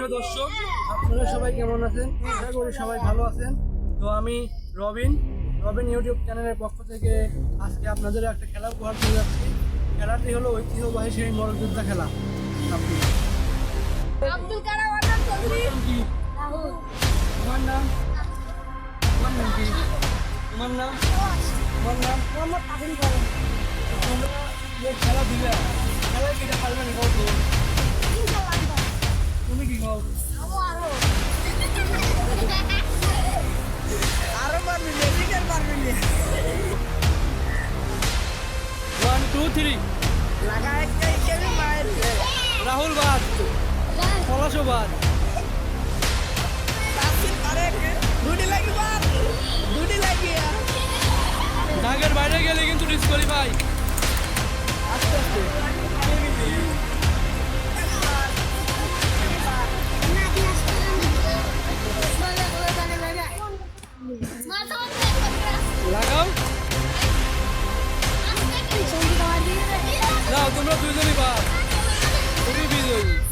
সুপ্রিয় দর্শক আপনারা সবাই কেমন আছেন? আশা করি সবাই ভালো আছেন। তো আমি রবিন রবিন ইউটিউব চ্যানেলের পক্ষ থেকে আজকে আপনাদের একটা খেলা উপহার দিয়ে যাচ্ছি। খেলাটি হলো ঐতিহ্যবাহী সেই মরযোদ্ধা খেলা। আব্দুল কালাম কি? তোমার নাম? তোমার নাম কি? তোমার নাম? তোমার নাম? মোহাম্মদ করেন তোমরা যে খেলা দিলে খেলায় কিটা পারবে না? থ্রি রাহুল বাদ। পলাশও বাদ। দাগের বাইরে গেলে কিন্তু ডিসকোয়ালিফাই আস্তে আস্তে। লাগাও। তোমরা দুজনই বা তুমি বিজয়ী।